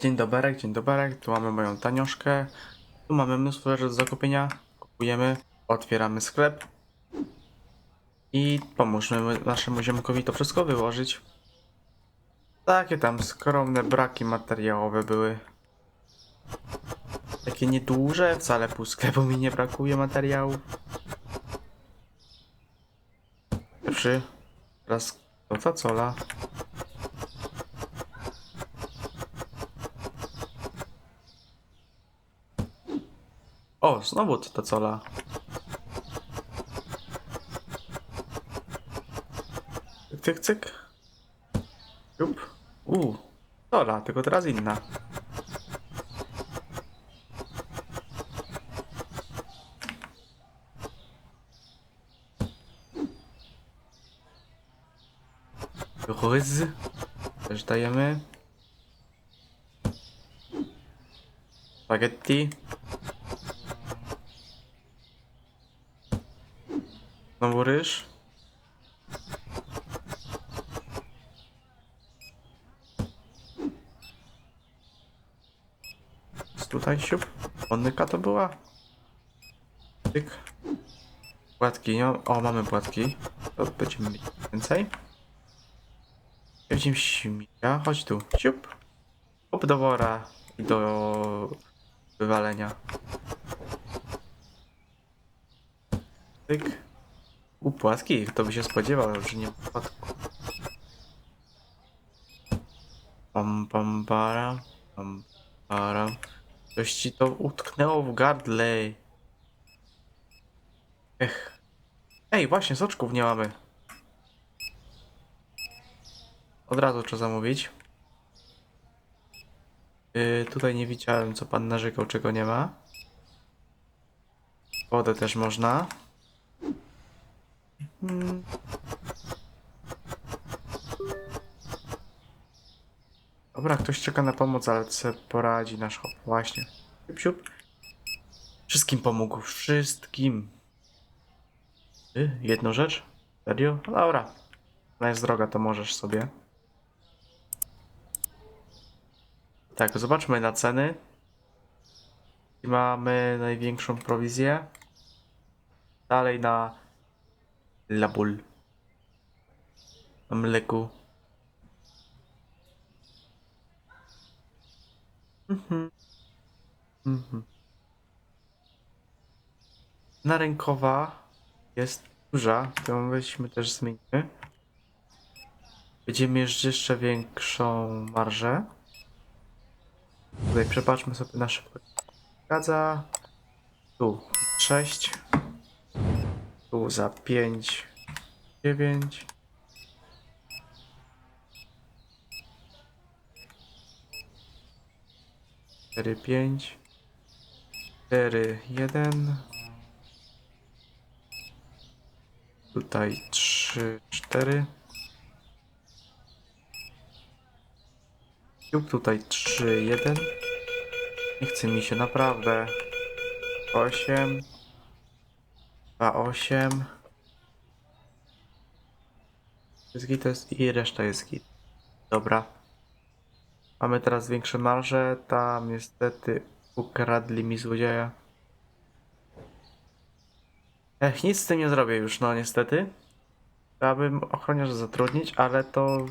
Dzień dobry, dzień dobry. Tu mamy moją tanioszkę. Tu mamy mnóstwo rzeczy do zakupienia. Kupujemy, otwieramy sklep. I pomóżmy naszemu ziomkowi to wszystko wyłożyć. Takie tam skromne braki materiałowe były. Takie nieduże, wcale pół sklepu mi nie brakuje materiału. Pierwszy raz to facola. O, znowu ta cola. Cyk, cyk, cyk. Jup. Uuu, cola, tylko teraz inna. Ryz. Też dajemy. Spaghetti. Znowu ryż. Tutaj siup. Onyka to była. Tyk. Płatki, nie? O, mamy płatki. To będziemy mieć więcej. Będziemy śmicia. Chodź tu. Siup. Hop do wora i do wywalenia. Tyk. U płatki, kto by się spodziewał, że nie płatku. Pam pam para, pam para. Coś ci to utknęło w gardle. Ech. Ej, właśnie, soczków nie mamy. Od razu trzeba zamówić. Yy, tutaj nie widziałem, co pan narzekał, czego nie ma. Wodę też można. Mm. Dobra, ktoś czeka na pomoc, ale se poradzi nasz hop. Właśnie. Siup. Wszystkim pomógł. Wszystkim. Ty, jedną rzecz? Serio? No dobra. Ona jest droga, to możesz sobie. Tak, zobaczmy na ceny. I Mamy największą prowizję. Dalej na Labul. Na mleku. Mhm. Mhm. Na rękowa jest duża, to weźmy też zmieńmy. Będziemy mieć jeszcze większą marżę. Tutaj przepatrzmy sobie na szybko. Zgadza. Tu 6. Tu za 5. 9. Cztery, pięć. Cztery, jeden. Tutaj trzy, cztery. Lub tutaj trzy, jeden. Nie chce mi się naprawdę. Osiem. Dwa, osiem. Jest git, to jest i reszta jest git. Dobra. Mamy teraz większe marże. Tam niestety ukradli mi złodzieja. Ech, nic z tym nie zrobię już, no niestety. Chciałbym ochroniarza zatrudnić, ale to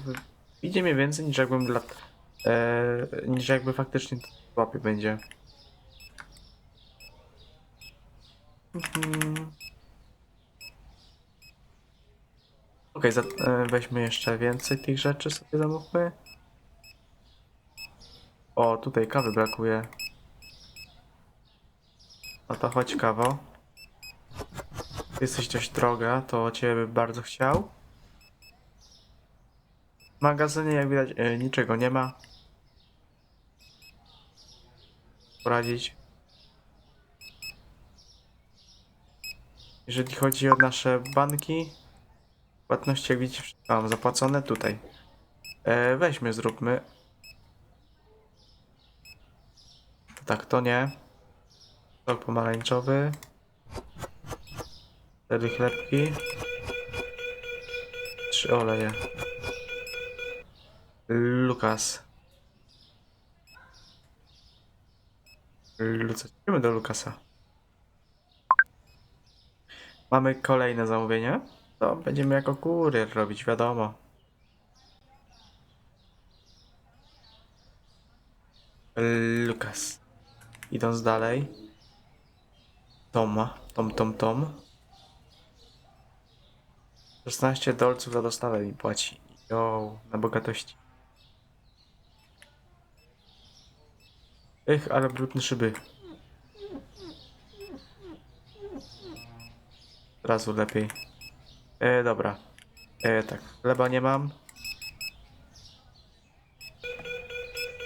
idzie mniej więcej niż jakbym dla... E, niż jakby faktycznie to łapie będzie. Mhm. Okej, za- e, weźmy jeszcze więcej tych rzeczy sobie zamówmy. O, tutaj kawy brakuje. No to chodź kawo. Jesteś dość droga, to ciebie bym bardzo chciał. W magazynie jak widać e, niczego nie ma. Poradzić. Jeżeli chodzi o nasze banki, płatności jak widzicie mam zapłacone tutaj. E, weźmy, zróbmy. Tak, to nie. Sok pomarańczowy. Cztery chlebki. Trzy oleje. Lukas. Luca, idziemy do Lukasa. Mamy kolejne zamówienie. To będziemy jako kurier robić, wiadomo. Lukas. Idąc dalej. Toma. Tom, tom, tom. 16 dolców za dostawę mi płaci. Jo, na bogatości. Ech, ale brudne szyby. Od razu lepiej. E, dobra. E, tak, chleba nie mam.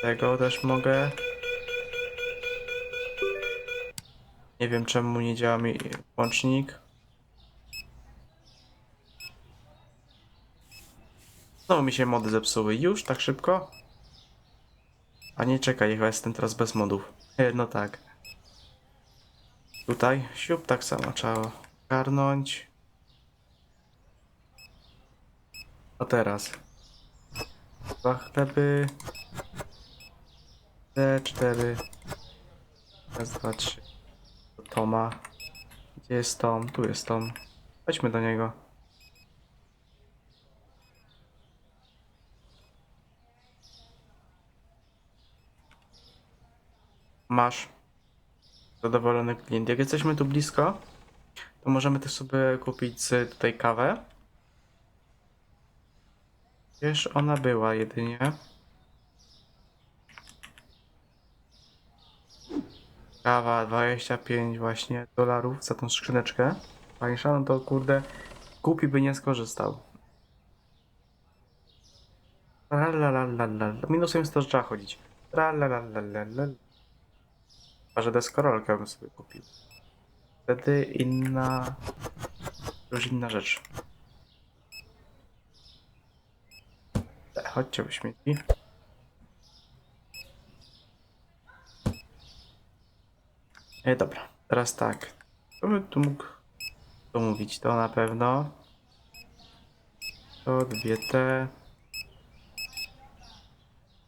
Tego też mogę. Nie wiem czemu nie działa mi łącznik. Znowu mi się mody zepsuły. Już tak szybko? A nie czekaj, chyba jestem teraz bez modów. E, No tak. Tutaj siup tak samo trzeba garnąć. A teraz. Dwa chleby. Te cztery. Raz, dwa, trzy. Toma. Gdzie jest Tom? Tu jest Tom. Chodźmy do niego. Masz. Zadowolony klient. Jak jesteśmy tu blisko, to możemy też sobie kupić tutaj kawę. Wiesz, ona była jedynie. Kawa 25 właśnie dolarów za tą skrzyneczkę. Tańsza, no to kurde, kupi by nie skorzystał. Tralalalala. Minusem jest to, że trzeba chodzić. Tralalalala. Chyba, że deskorolkę bym sobie kupił. Wtedy inna... Już inna rzecz. Chodźcie, by śmieci. E, dobra, teraz tak. Co bym tu mógł domówić? To na pewno. To dwie te.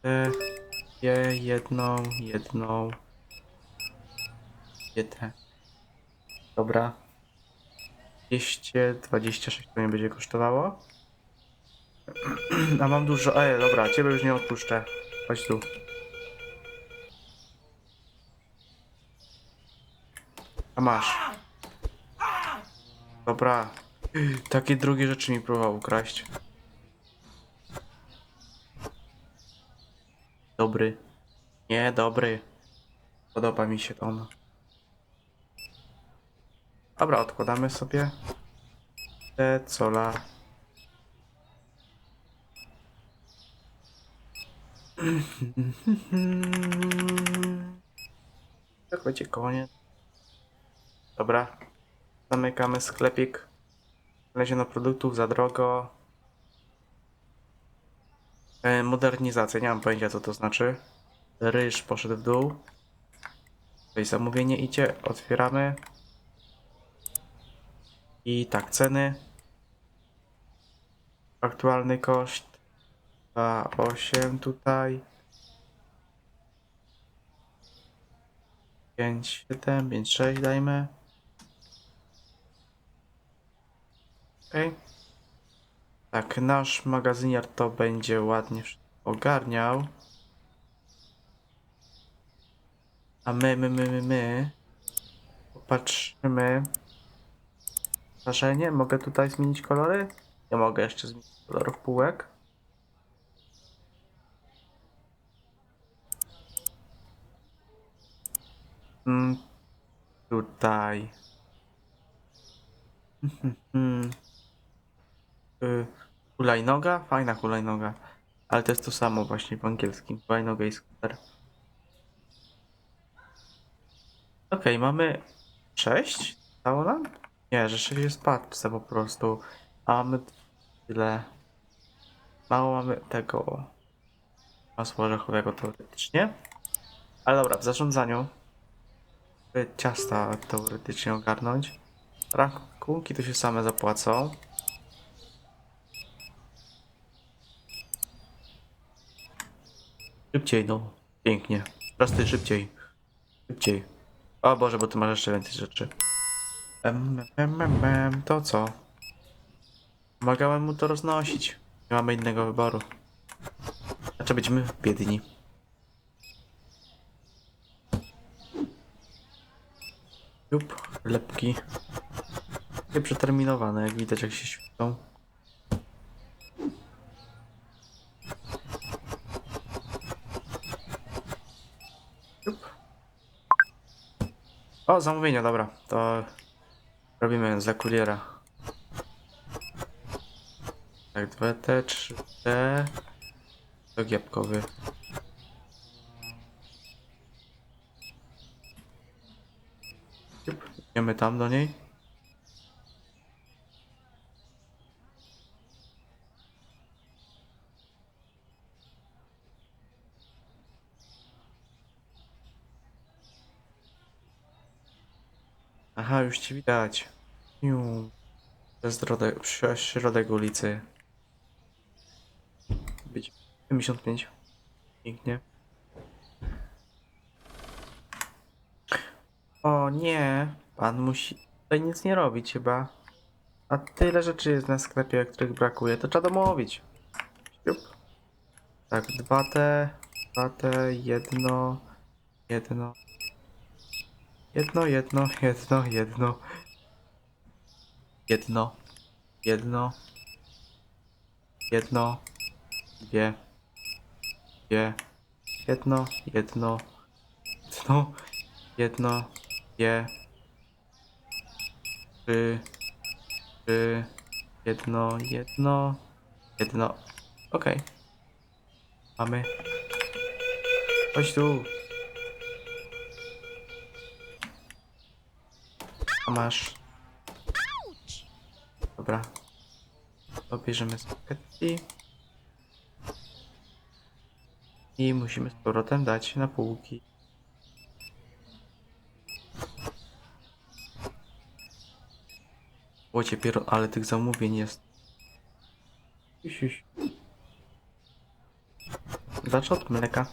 Te. Dwie, jedną, jedną. Dwie te. Dobra. 226 to nie będzie kosztowało. A mam dużo. Ej, dobra, ciebie już nie odpuszczę. Chodź tu. A masz. Dobra. Takie drugie rzeczy mi próbował ukraść. Dobry. Nie, dobry. Podoba mi się to on. Dobra, odkładamy sobie. Te cola. Tak będzie koniec. Dobra. Zamykamy sklepik. Znaleziono produktów za drogo. E, modernizacja, nie mam pojęcia co to znaczy. Ryż poszedł w dół. Tutaj zamówienie idzie, otwieramy. I tak, ceny. Aktualny koszt 2,8 tutaj. 5,7, 5,6 dajmy. Okej. Tak, nasz magazynier to będzie ładnie ogarniał. A my, my, my, my, my. Popatrzymy. Zdarzenie. Mogę tutaj zmienić kolory? Nie mogę jeszcze zmienić kolorów półek. Tutaj. Hmm. Y, hulajnoga? Fajna hulajnoga. Ale to jest to samo właśnie po angielskim. Hulajnoga i skuter. Okej, mamy 6? Stało nam? Nie, że 6 jest paczce po prostu. A mamy tyle. Mało mamy tego masła orzechowego teoretycznie. Ale dobra, w zarządzaniu ciasta teoretycznie ogarnąć. Rachunki to się same zapłacą. Szybciej, no. Pięknie. Teraz ty szybciej. Szybciej. O Boże, bo ty masz jeszcze więcej rzeczy. Em, em, em, to co? Pomagałem mu to roznosić. Nie mamy innego wyboru. Znaczy będziemy biedni. Jup, lepki. Nie przeterminowane, jak widać jak się świecą. Jup. O, zamówienia, dobra. To robimy dla kuriera. Tak, 2T, 3T. To giapkowy. Jup, Idziemy tam do niej. Aha, już ci widać. Iu. Przez środek, przez środek ulicy. Być 55. Pięknie. O nie, Pan musi tutaj nic nie robić chyba. A tyle rzeczy jest na sklepie, których brakuje, to trzeba domówić. Siup. Tak, dwa te, dwa te, jedno, jedno. Jedno, jedno, jedno, jedno. Jedno, jedno, jedno, dwie, dwie, jedno, jedno, jedno, jedno, dwie trzy, trzy, jedno, jedno, jedno. Okej. Mamy. Chodź tu. Masz. Dobra. Pobierzemy spaghetti. I musimy z powrotem dać na półki. Łocie ale tych zamówień jest. Iś. Zacznę od mleka.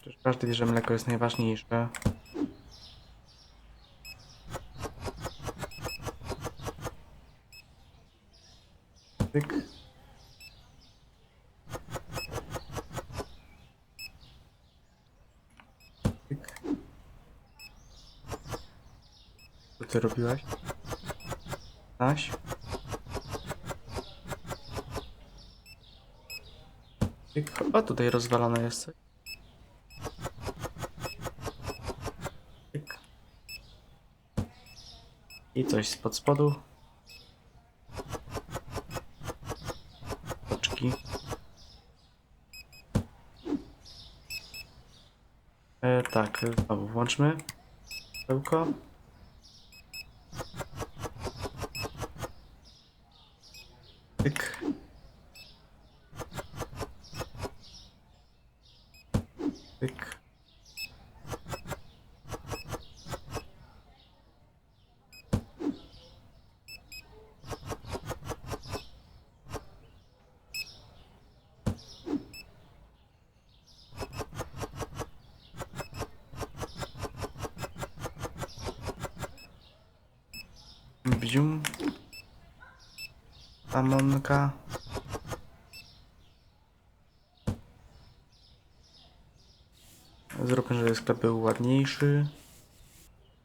Przecież każdy wie, że mleko jest najważniejsze. Tyk. Tyk. Co ty robiłaś? Naś? O, tutaj rozwalone jest coś. I coś spod spodu. Oczki. E, tak, znowu włączmy. Pełko. Tyk. Bzium. Amonka. Zróbmy, żeby sklep był ładniejszy.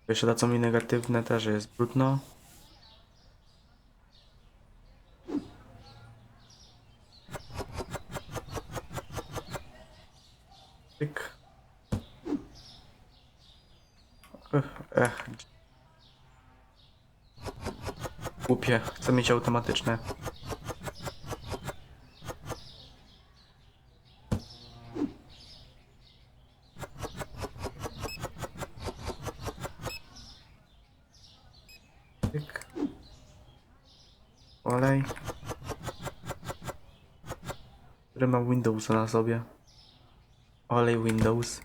Jeszcze da co mi negatywne też, że jest brudno. Tyk. Ech, ech. Głupie, chcę mieć automatyczne. Tyk. Olej. Który ma Windowsa na sobie. Olej Windows.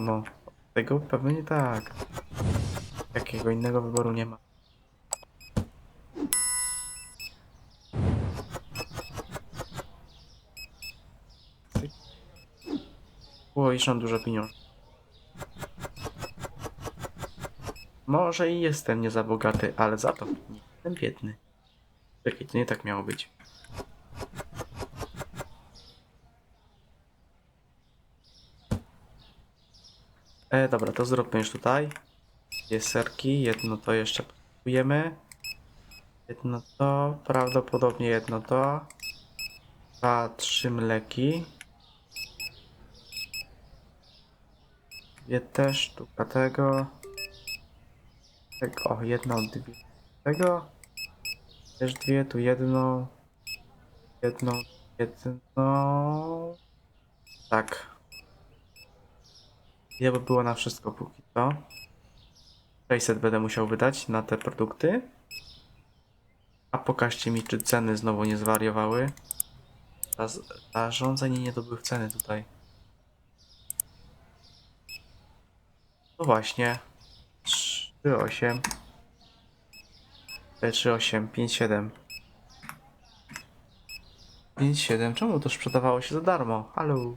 Czerwono? Tego pewnie nie tak. Jakiego innego wyboru nie ma. Było iż mam dużo pieniędzy. Może i jestem nie za bogaty, ale za to nie jestem biedny. Czekaj, to nie tak miało być. E, dobra, to zróbmy już tutaj. Dwie serki, jedno to jeszcze potrzebujemy. Jedno to, prawdopodobnie jedno to. Dwa, trzy mleki. Dwie też, sztuka tego. Tego, o, jedno, dwie. Tego. Też dwie, tu jedną. Jedną, jedną. Tak. Ile by było na wszystko póki co? 600 będę musiał wydać na te produkty. A pokażcie mi, czy ceny znowu nie zwariowały. Za- Zarządzenie nie dobyły ceny tutaj. No właśnie. 3,8 3,8 5,7 5,7 Czemu to sprzedawało się za darmo? Halo.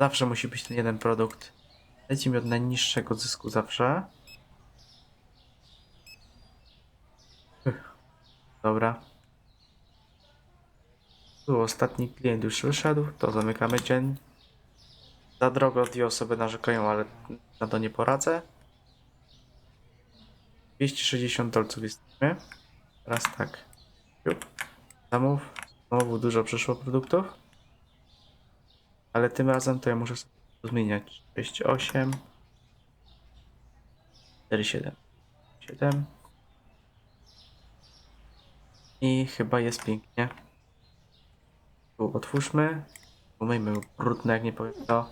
Zawsze musi być ten jeden produkt. Leci mi od najniższego zysku zawsze. Dobra. Tu ostatni klient już wyszedł, to zamykamy dzień. Za drogo dwie osoby narzekają, ale na to nie poradzę. 260 dolców jesteśmy. Teraz tak. Zamów. Znowu dużo przyszło produktów. Ale tym razem to ja muszę zmieniać. 6, 8 4, 7 7 I chyba jest pięknie. Tu otwórzmy. Umyjmy brudne, jak nie powiem to.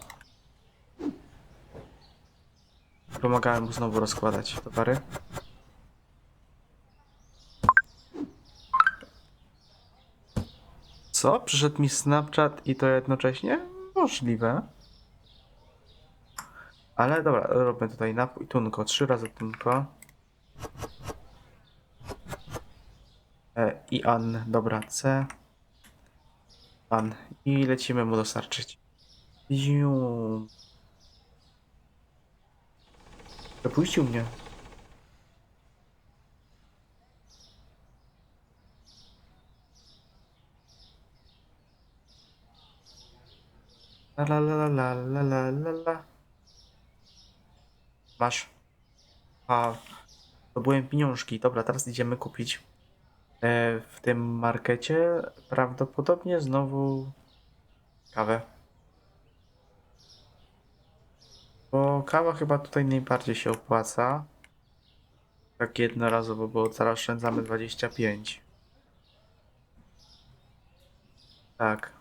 Pomagałem mu znowu rozkładać towary. Co? Przyszedł mi Snapchat i to jednocześnie? Możliwe. Ale dobra, robimy tutaj napój tunko, trzy razy tunko. E, I An, dobra, C. An. I lecimy mu dostarczyć. Ziu. Przepuścił mnie. La la la la la la la la. Masz. A, to byłem pieniążki. Dobra, teraz idziemy kupić e, w tym markecie prawdopodobnie znowu kawę. Bo kawa chyba tutaj najbardziej się opłaca. Tak jednorazowo, bo teraz oszczędzamy 25. Tak.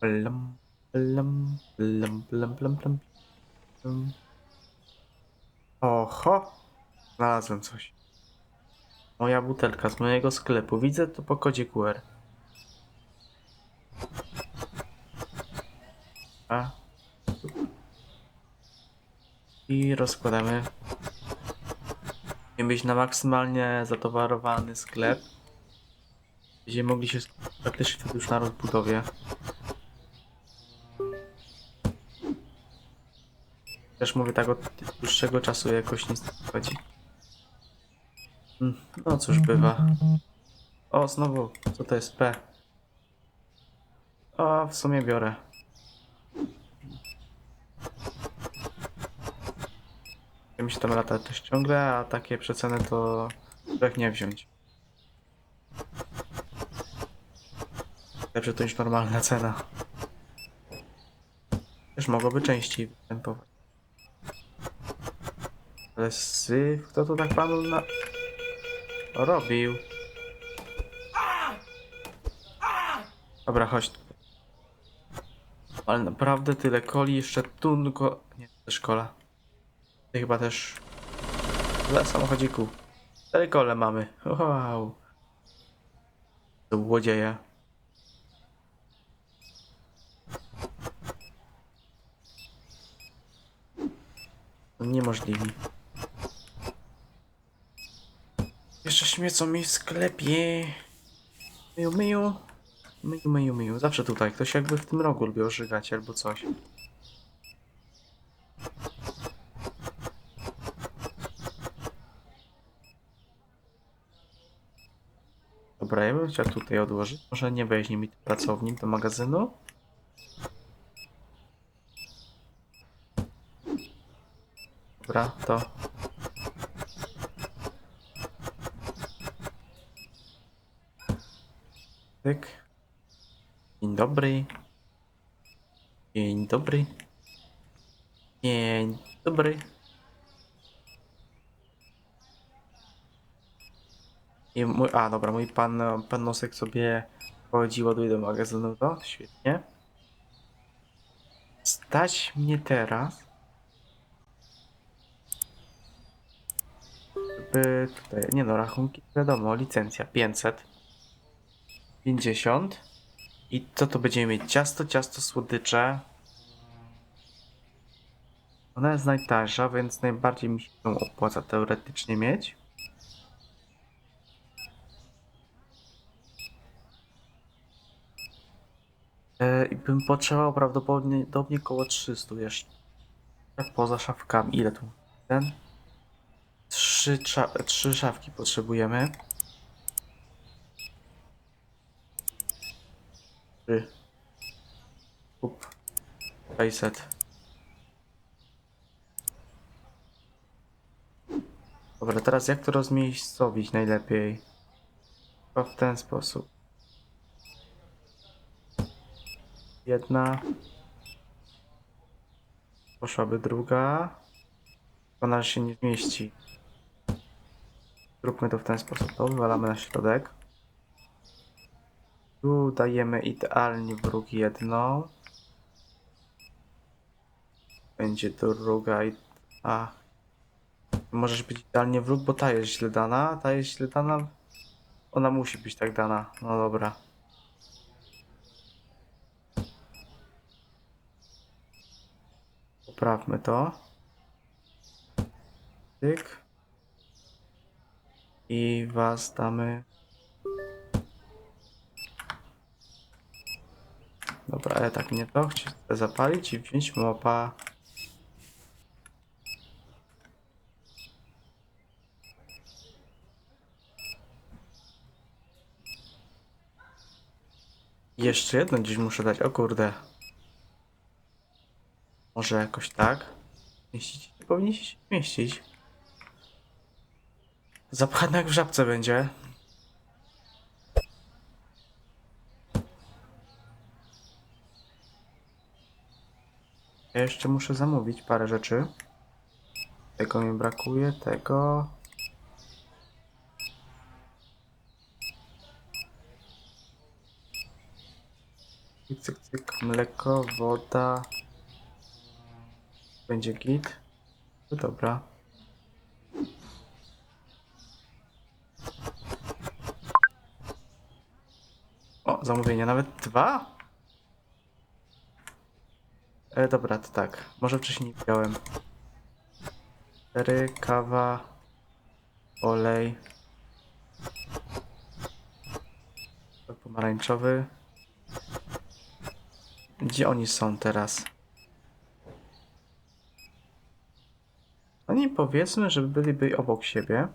Plum, plum, plum, plum, plum, plum, plum. Oho! Znalazłem coś. Moja butelka z mojego sklepu. Widzę to po kodzie QR. A. I rozkładamy. Mieć na maksymalnie zatowarowany sklep. Będziemy mogli się praktycznie już na rozbudowie. Też mówię tak od dłuższego czasu jakoś nic nie wchodzi. Mm, No cóż bywa. O, znowu, co to jest P? O, w sumie biorę. Mi się tam lata też ciągle, a takie przeceny to jak nie wziąć. Lepsze to niż normalna cena. Też mogłoby częściej występować. Ale sy... Kto tu tak panu na... Robił. Dobra, chodź. Ale naprawdę tyle koli, jeszcze tunko... Nie, to szkola. Ty chyba też... Dla samochodziku. Cztery kole mamy. Wow. To łodzieja. Niemożliwi. Jeszcze śmiecą mi w sklepie. Myju, myju. Myju, myju, myju. Zawsze tutaj. Ktoś jakby w tym rogu lubi ożygać albo coś. Dobra, ja bym chciał tutaj odłożyć. Może nie weźmie mi pracownik do magazynu? Dobra, to. Dzień dobry. Dzień dobry. Dzień dobry. I mój, a dobra, mój pan, pan Nosek sobie chodzi, ładuje do magazynu, to świetnie. Stać mnie teraz, żeby tutaj, nie no, rachunki, wiadomo, licencja 500, 50 i co to będziemy mieć? Ciasto, ciasto, słodycze. Ona jest najtańsza, więc najbardziej mi się ją opłaca teoretycznie mieć. E, I bym potrzebował prawdopodobnie podobnie około 300 jeszcze. Tak poza szafkami. Ile tu? Ten? Trzy, trzy szafki potrzebujemy. Trzy. Kup. 600. Dobra, teraz jak to rozmiejscowić najlepiej? Chyba w ten sposób. Jedna. Poszłaby druga. Ona się nie zmieści. Zróbmy to w ten sposób. To wywalamy na środek. Tu dajemy idealnie wróg jedną. Będzie druga i... A. Możesz być idealnie wróg, bo ta jest źle dana. Ta jest źle dana. Ona musi być tak dana. No dobra. Poprawmy to. Tyk. I was damy. Dobra, ale tak nie to. Chcę zapalić i wziąć mopa. Jeszcze jedno gdzieś muszę dać. O kurde. Może jakoś tak? Mieścić? Nie powinni się mieścić. Zapchane jak w żabce będzie. Ja jeszcze muszę zamówić parę rzeczy. Tego mi brakuje, tego. Cyk, cyk, cyk, mleko, woda. Będzie git. No dobra. O, zamówienie nawet dwa? E, dobra, to tak. Może wcześniej nie widziałem. Cztery, kawa, olej. Pomarańczowy. Gdzie oni są teraz? Oni powiedzmy, że byliby obok siebie.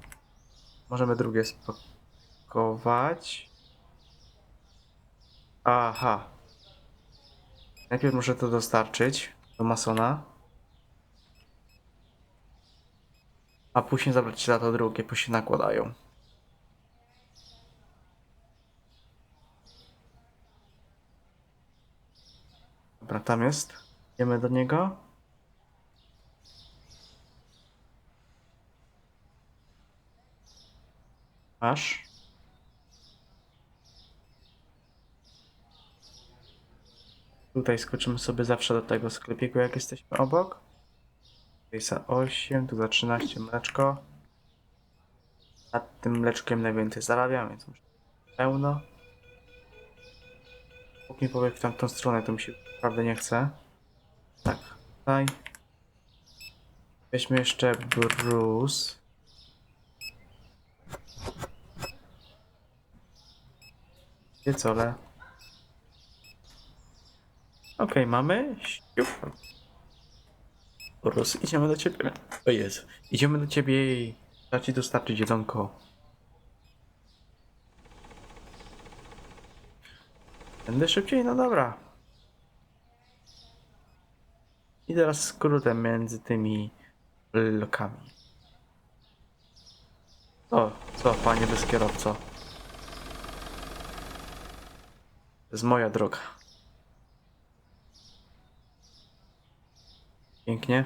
Możemy drugie spakować. Aha. Najpierw muszę to dostarczyć do masona. A później zabrać za to drugie, bo się nakładają. Dobra, tam jest. Idziemy do niego. Masz. Tutaj skoczymy sobie zawsze do tego sklepiku, jak jesteśmy obok. Tutaj za 8, tu za 13 mleczko. Nad tym mleczkiem najwięcej zarabiam, więc muszę pełno. Póki powie w tamtą stronę, to mi się naprawdę nie chce. Tak, tutaj. Weźmy jeszcze Bruce. Piecole. Okej, mamy. Siup. Idziemy do ciebie. O. Idziemy do ciebie i trzeba ci dostarczyć jedzonko. Będę szybciej? No dobra. I teraz skrótem między tymi blokami. O, co, panie bez kierowco? To jest moja droga. Pięknie.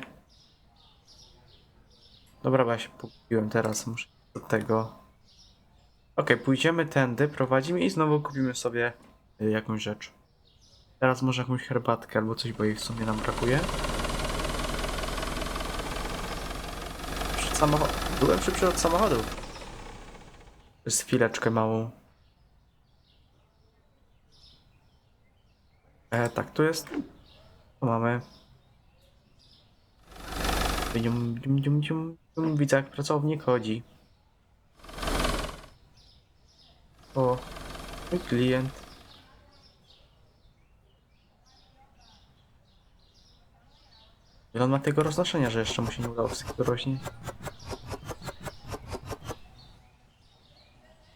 Dobra, bo ja się pogubiłem teraz, muszę do tego. Okej, pójdziemy tędy, prowadzimy i znowu kupimy sobie y, jakąś rzecz. Teraz może jakąś herbatkę albo coś, bo jej w sumie nam brakuje. Przed samochodem. Byłem szybszy od samochodu. Przez chwileczkę małą. E, tak, tu jest. Tu mamy. Widzę, jak pracownik chodzi. O, mój klient. Ile on ma tego roznoszenia, że jeszcze mu się nie udało wszystkiego rośnie?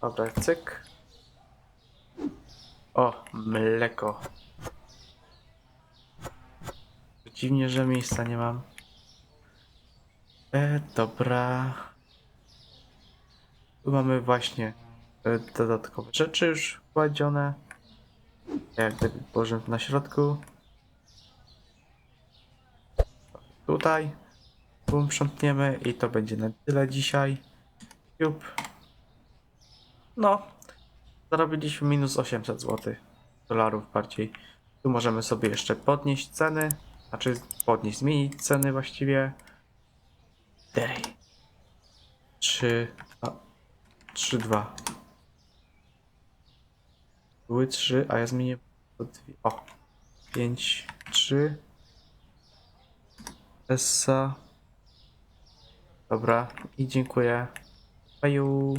Dobra, cyk. O, mleko. Dziwnie, że miejsca nie mam. E, dobra. Tu mamy właśnie e, dodatkowe rzeczy już wkładzione. Jak gdyby położymy na środku. Tutaj. Tu sprzątniemy i to będzie na tyle dzisiaj. Jup. No. Zarobiliśmy minus 800 zł. Dolarów bardziej. Tu możemy sobie jeszcze podnieść ceny. Znaczy podnieść, zmienić ceny właściwie. 4 3 2 3 2 Były 3, a ja zmienię po dwie. O 5 3 Essa. Dobra i dziękuję. Baju